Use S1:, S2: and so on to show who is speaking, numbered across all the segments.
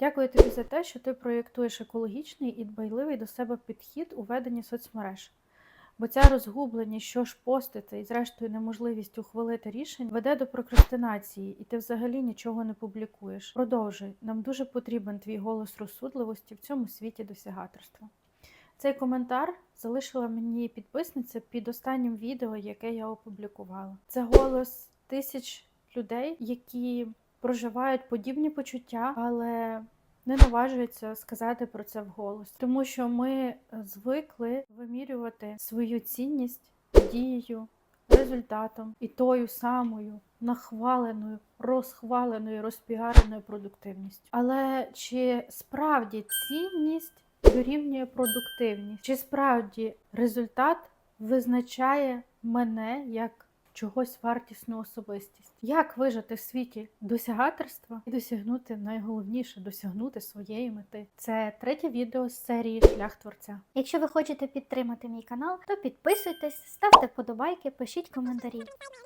S1: Дякую тобі за те, що ти проєктуєш екологічний і дбайливий до себе підхід у веденні соцмереж. Бо ця розгубленість, що ж постити, і зрештою неможливість ухвалити рішень, веде до прокрастинації, і ти взагалі нічого не публікуєш. Продовжуй, нам дуже потрібен твій голос розсудливості в цьому світі досягаторства. Цей коментар залишила мені підписниця під останнім відео, яке я опублікувала. Це голос тисяч людей, які проживають подібні почуття, але не наважуються сказати про це вголос, тому що ми звикли вимірювати свою цінність дією, результатом і тою самою нахваленою, розхваленою, розпіареною продуктивністю. Але чи справді цінність дорівнює продуктивність? Чи справді результат визначає мене як чогось вартісну особистість? Як вижити в світі досягаторства і досягнути найголовніше досягнути своєї мети? Це третє відео з серії Шлях творця.
S2: Якщо ви хочете підтримати мій канал, то підписуйтесь, ставте вподобайки, пишіть коментарі,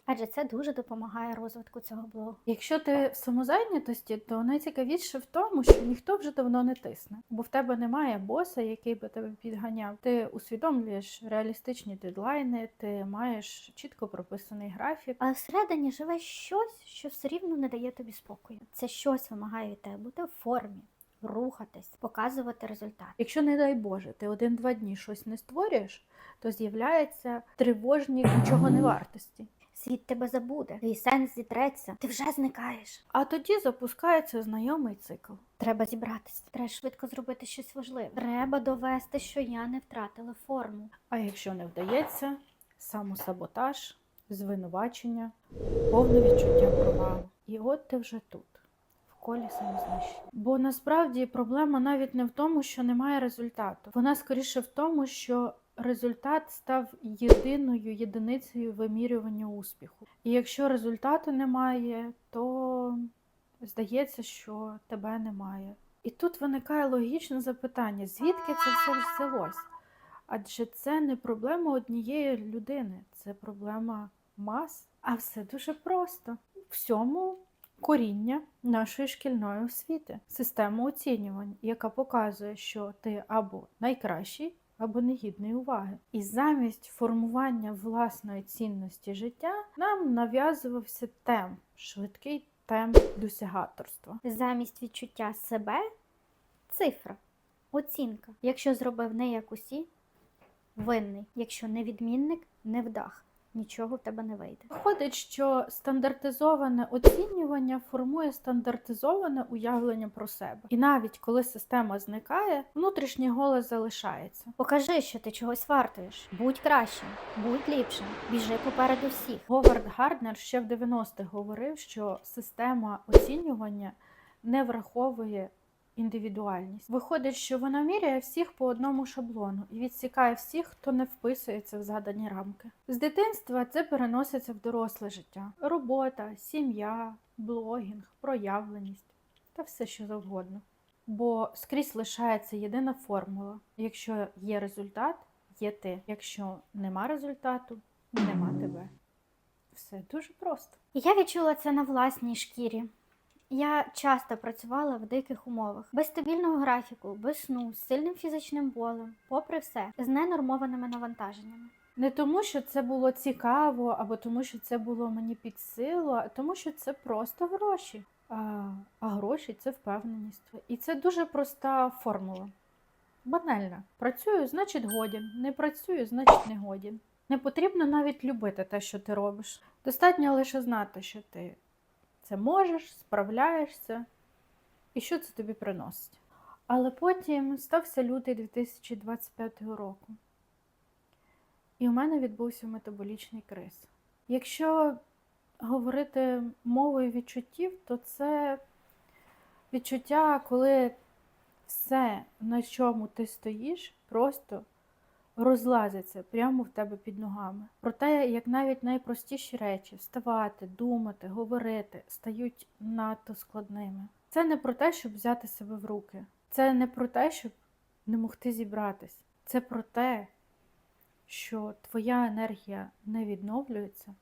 S2: адже це дуже допомагає розвитку цього блогу.
S1: Якщо ти в самозайнятості, то найцікавіше в тому, що ніхто вже давно не тисне, бо в тебе немає боса, який би тебе підганяв. Ти усвідомлюєш реалістичні дедлайни, ти маєш чітко прописаний графік.
S2: Але всередині живе щось, що все рівно не дає тобі спокою. Це щось вимагає від тебе бути в формі, рухатись, показувати результат.
S1: Якщо, не дай Боже, ти один-два дні щось не створюєш, то з'являється тривожні нічого не вартості.
S2: Світ тебе забуде, твій сенс зітреться, ти вже зникаєш.
S1: А тоді запускається знайомий цикл.
S2: Треба зібратися, треба швидко зробити щось важливе. Треба довести, що я не втратила форму.
S1: А якщо не вдається, самосаботаж, звинувачення, повне відчуття провалу. І от ти вже тут, в колі самознищення. Бо насправді проблема навіть не в тому, що немає результату. Вона скоріше в тому, що результат став єдиною єдиницею вимірювання успіху. І якщо результату немає, то здається, що тебе немає. І тут виникає логічне запитання: звідки це все взялось? Адже це не проблема однієї людини, це проблема мас. А все дуже просто. Всьому коріння нашої шкільної освіти, система оцінювань, яка показує, що ти або найкращий, або негідний уваги. І замість формування власної цінності життя нам нав'язувався темп, швидкий темп досягаторства.
S2: Замість відчуття себе цифра, оцінка. Якщо зробив не як усі, винний. Якщо не відмінник, не вдах. Нічого в тебе не вийде.
S1: Виходить, що стандартизоване оцінювання формує стандартизоване уявлення про себе. І навіть коли система зникає, внутрішній голос залишається.
S2: Покажи, що ти чогось вартуєш. Будь кращим, будь ліпшим, біжи попереду всіх.
S1: Говард Гарднер ще в 90-х говорив, що система оцінювання не враховує індивідуальність. Виходить, що вона міряє всіх по одному шаблону і відсікає всіх, хто не вписується в задані рамки. З дитинства це переноситься в доросле життя: робота, сім'я, блогінг, проявленість та все що завгодно. Бо скрізь лишається єдина формула: якщо є результат, є ти. Якщо нема результату, нема тебе. Все дуже просто.
S2: Я відчула це на власній шкірі. Я часто працювала в диких умовах, без стабільного графіку, без сну, з сильним фізичним болем, попри все, з ненормованими навантаженнями.
S1: Не тому, що це було цікаво, або тому, що це було мені під силу, а тому, що це просто гроші. А, а гроші це впевненість. І це дуже проста формула. Банальна. Працюю, значить годін. Не працюю, значить не годін. Не потрібно навіть любити те, що ти робиш. Достатньо лише знати, що ти це можеш, справляєшся і що це тобі приносить. Але потім стався лютий 2025 року. І у мене відбувся метаболічний криз. Якщо говорити мовою відчуттів, то це відчуття, коли все, на чому ти стоїш, просто розлазиться прямо в тебе під ногами. Про те, як навіть найпростіші речі вставати, думати, говорити стають надто складними. Це не про те, щоб взяти себе в руки. Це не про те, щоб не могти зібратись. Це про те, що твоя енергія не відновлюється,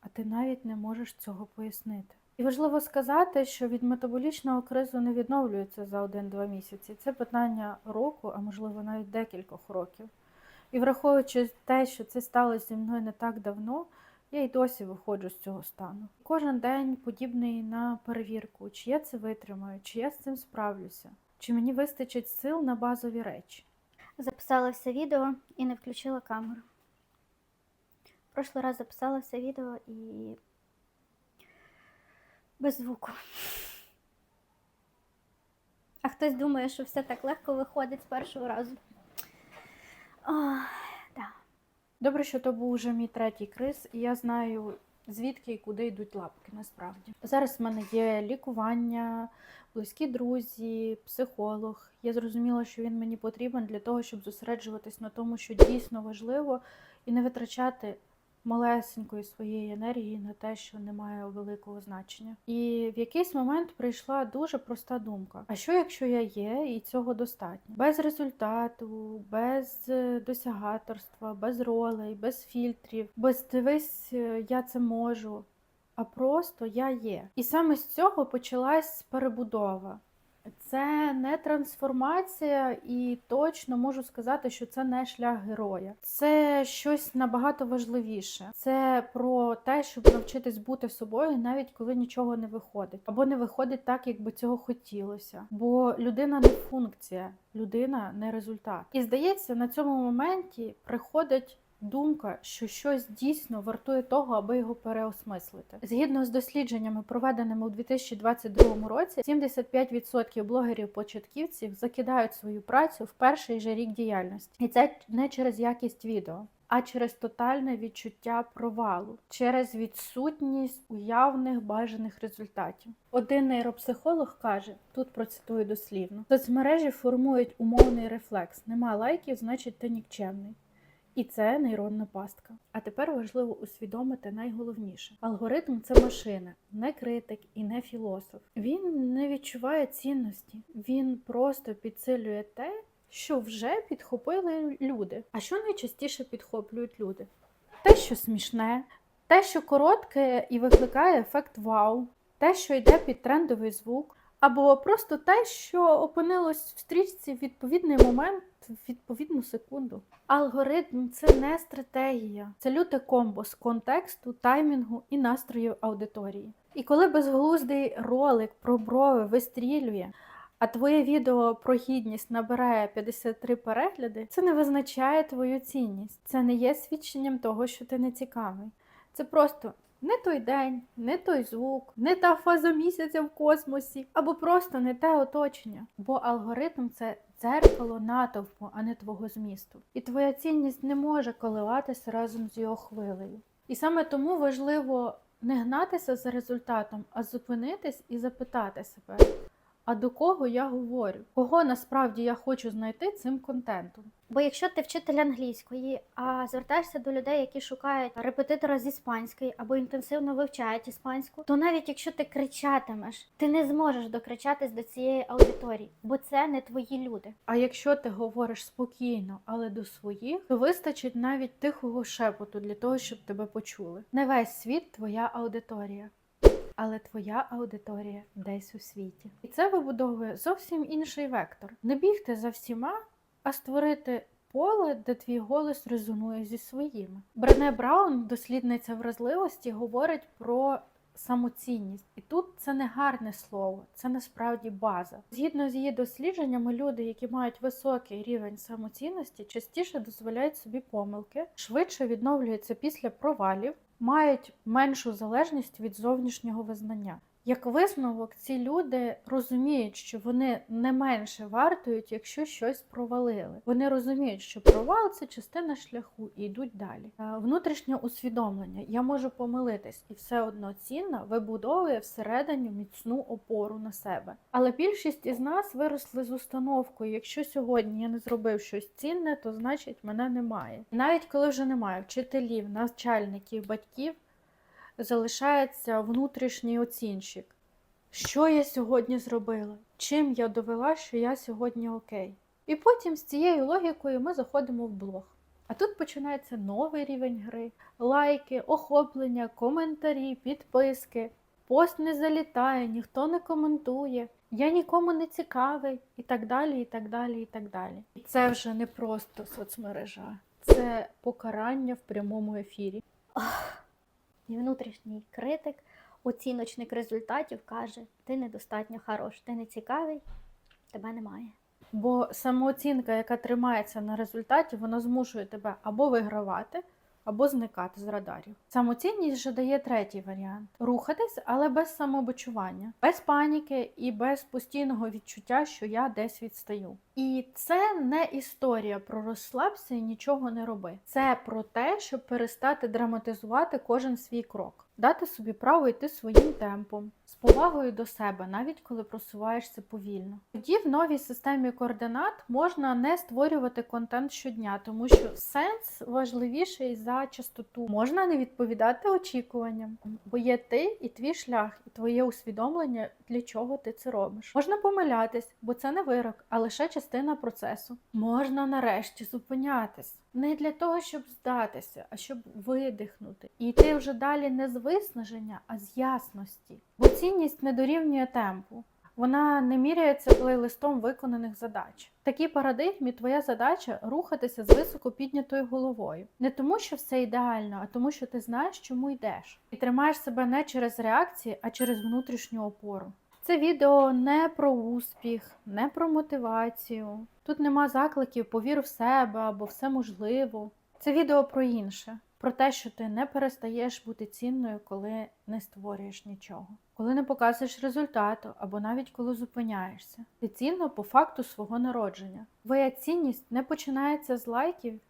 S1: а ти навіть не можеш цього пояснити. І важливо сказати, що від метаболічного кризу не відновлюється за один-два місяці. Це питання року, а можливо навіть декількох років. І враховуючи те, що це сталося зі мною не так давно, я й досі виходжу з цього стану. Кожен день подібний на перевірку, чи я це витримаю, чи я з цим справлюся, чи мені вистачить сил на базові речі.
S2: Записала все відео і не включила камеру. Прошлий раз записала все відео і без звуку. А хтось думає, що все так легко виходить з першого разу. Да.
S1: Добре, що то був уже мій третій криз, і я знаю, звідки і куди йдуть лапки насправді. Зараз в мене є лікування, близькі друзі, психолог. Я зрозуміла, що він мені потрібен для того, щоб зосереджуватись на тому, що дійсно важливо, і не витрачати малесенької своєї енергії на те, що не має великого значення. І в якийсь момент прийшла дуже проста думка: а що якщо я є і цього достатньо? Без результату, без е, досягаторства, без ролей, без фільтрів, без дивись, е, я це можу. А просто я є. І саме з цього почалась перебудова. Це не трансформація, і точно можу сказати, що це не шлях героя. Це щось набагато важливіше. Це про те, щоб навчитись бути собою, навіть коли нічого не виходить, або не виходить так, як би цього хотілося. Бо людина не функція, людина не результат. І здається, на цьому моменті приходить. Думка, що щось дійсно вартує того, аби його переосмислити. Згідно з дослідженнями, проведеними у 2022 році, 75% блогерів-початківців закидають свою працю в перший же рік діяльності, і це не через якість відео. А через тотальне відчуття провалу, через відсутність уявних бажаних результатів. Один нейропсихолог каже: тут процитую дослівно: соцмережі формують умовний рефлекс. Нема лайків, значить ти нікчемний. І це нейронна пастка. А тепер важливо усвідомити найголовніше: алгоритм це машина, не критик і не філософ. Він не відчуває цінності, він просто підсилює те, що вже підхопили люди. А що найчастіше підхоплюють люди? Те, що смішне, те, що коротке і викликає ефект вау, те, що йде під трендовий звук, або просто те, що опинилось в стрічці в відповідний момент, в відповідну секунду. Алгоритм це не стратегія, це люте комбо з контексту, таймінгу і настрою аудиторії. І коли безглуздий ролик про брови вистрілює, а твоє відео про гідність набирає 53 перегляди, це не визначає твою цінність. Це не є свідченням того, що ти не цікавий. Це просто не той день, не той звук, не та фаза місяця в космосі, або просто не те оточення. Бо алгоритм це дзеркало натовпу, а не твого змісту. І твоя цінність не може коливатися разом з його хвилею. І саме тому важливо не гнатися за результатом, а зупинитись і запитати себе. А до кого я говорю? Кого насправді я хочу знайти цим контентом?
S2: Бо якщо ти вчитель англійської, а звертаєшся до людей, які шукають репетитора з іспанської або інтенсивно вивчають іспанську, то навіть якщо ти кричатимеш, ти не зможеш докричатись до цієї аудиторії, бо це не твої люди.
S1: А якщо ти говориш спокійно, але до своїх, то вистачить навіть тихого шепоту для того, щоб тебе почули. Не весь світ твоя аудиторія. Але твоя аудиторія десь у світі. І це вибудовує зовсім інший вектор. Не бігти за всіма, а створити поле, де твій голос резонує зі своїми. Брене Браун, дослідниця вразливості, говорить про самоцінність. І тут це не гарне слово, це насправді база. Згідно з її дослідженнями, люди, які мають високий рівень самоцінності, частіше дозволяють собі помилки, швидше відновлюються після провалів, мають меншу залежність від зовнішнього визнання. Як висновок, ці люди розуміють, що вони не менше вартують, якщо щось провалили. Вони розуміють, що провал це частина шляху і йдуть далі. Е, Внутрішнє усвідомлення я можу помилитись, і все одно цінна вибудовує всередині міцну опору на себе. Але більшість із нас виросли з установкою: якщо сьогодні я не зробив щось цінне, то значить мене немає. Навіть коли вже немає вчителів, начальників, батьків залишається внутрішній оцінщик. Що я сьогодні зробила? Чим я довела, що я сьогодні окей? І потім з цією логікою ми заходимо в блог. А тут починається новий рівень гри: лайки, охоплення, коментарі, підписки. пост не залітає, ніхто не коментує, я нікому не цікавий, і так далі, і так далі, і так далі. І це вже не просто соцмережа, це покарання в прямому ефірі.
S2: І внутрішній критик, оціночник результатів каже: ти недостатньо хорош, ти не цікавий, тебе немає.
S1: Бо самооцінка, яка тримається на результаті, вона змушує тебе або вигравати, або зникати з радарів. Самоцінність же дає третій варіант: рухатись, але без самобичування, без паніки і без постійного відчуття, що я десь відстаю. І це не історія про розслабся і нічого не роби. Це про те, щоб перестати драматизувати кожен свій крок, дати собі право йти своїм темпом, повагою до себе, навіть коли просуваєшся повільно. Тоді в новій системі координат можна не створювати контент щодня, тому що сенс важливіший за частоту. Можна не відповідати очікуванням, бо є ти і твій шлях, і твоє усвідомлення, для чого ти це робиш. Можна помилятись, бо це не вирок, а лише частина процесу. Можна нарешті зупинятись. Не для того, щоб здатися, а щоб видихнути. І йти вже далі не з виснаження, а з ясності. Бо цінність не дорівнює темпу. Вона не міряється плейлистом виконаних задач. В такій парадигмі твоя задача рухатися з високо піднятою головою. Не тому, що все ідеально, а тому, що ти знаєш, чому йдеш. І тримаєш себе не через реакції, а через внутрішню опору. Це відео не про успіх, не про мотивацію. Тут нема закликів повір в себе або все можливо. Це відео про інше, про те, що ти не перестаєш бути цінною, коли не створюєш нічого, коли не показуєш результату або навіть коли зупиняєшся. Ти цінно по факту свого народження. Твоя цінність не починається з лайків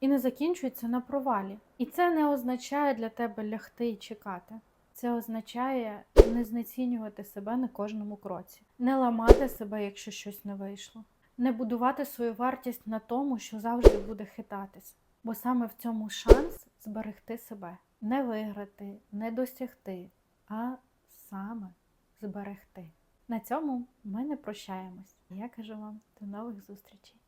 S1: і не закінчується на провалі. І це не означає для тебе лягти і чекати. Це означає не знецінювати себе на кожному кроці, не ламати себе, якщо щось не вийшло, не будувати свою вартість на тому, що завжди буде хитатись. Бо саме в цьому шанс зберегти себе, не виграти, не досягти, а саме зберегти. На цьому ми не прощаємось. Я кажу вам до нових зустрічей.